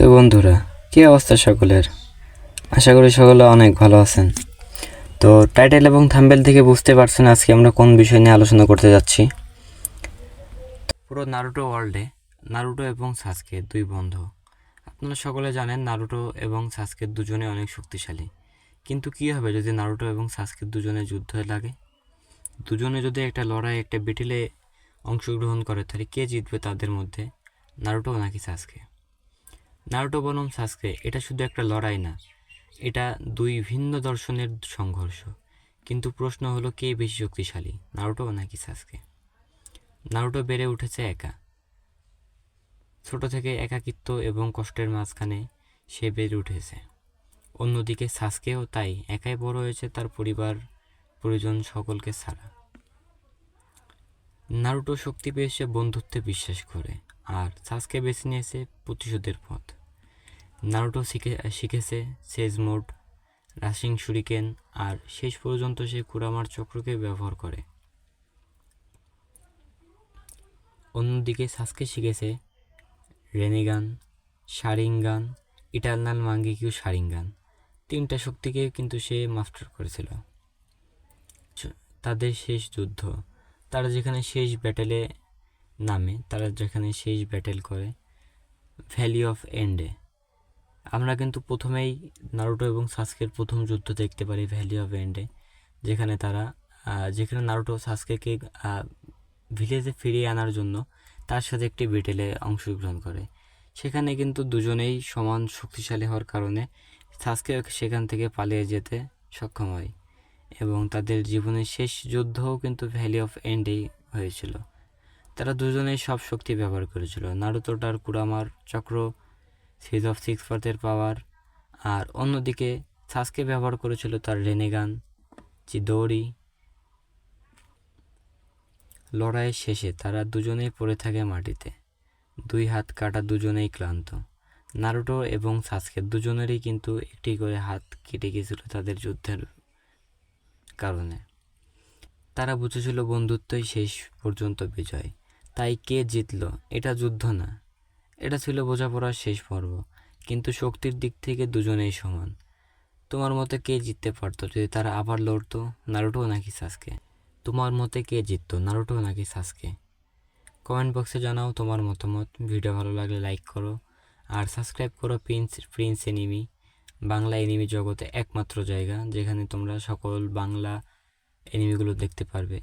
তো বন্ধুরা, কী অবস্থা সকলের? আশা করি সকলে অনেক ভালো আছেন। তো টাইটেল এবং থাম্বেল থেকে বুঝতে পারছেন আজকে আমরা কোন বিষয় নিয়ে আলোচনা করতে যাচ্ছি। পুরো নারুটো ওয়ার্ল্ডে নারুটো এবং সাসকে দুই বন্ধু। আপনারা সকলে জানেন নারুটো এবং সাসকে দুজনে অনেক শক্তিশালী। কিন্তু কী হবে যদি নারুটো এবং সাসকে দুজনে যুদ্ধ লাগে? দুজনে যদি একটা লড়াই, একটা বিটিলে অংশগ্রহণ করে, তাহলে কে জিতবে তাদের মধ্যে? নারুটো নাকি সাসকে? নারুটো বনাম সাসকে, এটা শুধু একটা লড়াই না, এটা দুই ভিন্ন দর্শনের সংঘর্ষ। কিন্তু প্রশ্ন হলো, কে বেশি শক্তিশালী, নারুটো নাকি সাসকে? নারুটো বেড়ে উঠেছে একা। ছোট থেকে একাকিত্ব এবং কষ্টের মাঝখানে সে বেড়ে উঠেছে। অন্যদিকে সাসকেও তাই, একাই বড় হয়েছে তার পরিবার পরিজন সকলকে ছাড়া। নারুটো শক্তি পেয়েছে বন্ধুত্বে বিশ্বাস করে, আর সাসকে বেছে নিয়েছে প্রতিশোধের পথ। নারুটো শিখে শিখেছে সেজ মোড রাশিং শুরিকেন, আর শেষ পর্যন্ত সে কুরামার চক্রকে ব্যবহার করে। অন্যদিকে সাসকে শিখেছে Rinnegan, Sharingan, eternal Mangekyo Sharingan. তিনটা শক্তিকে কিন্তু সে মাস্টার করেছিল। তাদের শেষ যুদ্ধ। তারা যেখানে শেষ ব্যাটেলে নামে, তারা যেখানে শেষ ব্যাটেল করে, ভ্যালি অফ এন্ডে। আমরা কিন্তু প্রথমেই নারুটো এবং সাসকের প্রথম যুদ্ধ দেখতে পারি ভ্যালি অফ এন্ডে, যেখানে তারা যেখানে নারুটো সাসকেকে ভিলেজে ফিরিয়ে আনার জন্য তার সাথে একটি ব্যাটেলে অংশগ্রহণ করে। সেখানে কিন্তু দুজনেই সমান শক্তিশালী হওয়ার কারণে সাসকে সেখান থেকে পালিয়ে যেতে সক্ষম হয় এবং তাদের জীবনের শেষ যুদ্ধও কিন্তু ভ্যালি অফ এন্ডেই হয়েছিল। তারা দুজনেই সব শক্তি ব্যবহার করেছিল। নারুতোটার কুরামার চক্র সিজ অফ সিক্স পার্থের পাওয়ার আর অন্যদিকে সাসকে ব্যবহার করেছিল তার রেনেগান চিদৌরি লড়াইয়ের শেষে তারা দুজনেই পড়ে থাকে মাটিতে। দুই হাত কাটা দুজনেই ক্লান্ত। নারুটো এবং সাসকে দুজনেরই কিন্তু একটি করে হাত কেটে গিয়েছিল তাদের যুদ্ধের কারণে। তারা বুঝেছিল বন্ধুত্বই শেষ পর্যন্ত বিজয়। তাই কে জিতল? এটা যুদ্ধ না। এটা ছিল বোঝাপড়ার শেষ পর্ব, কিন্তু শক্তির দিক থেকে দুজনেই সমান। তোমার মতে কে জিততে পারতো? যদি তারা আবার লড়তো, নারুটো নাকি সাসকে? তোমার মতে কে জিততো, নারুটো নাকি সাসকে? কমেন্ট বক্সে জানাও তোমার মতামত। ভিডিও ভালো লাগলে লাইক করো, আর সাবস্ক্রাইব করো prince prince anime, Bangla anime জগতে একমাত্র জায়গা, যেখানে তোমরা সকল বাংলা এনিমিগুলো দেখতে পারবে।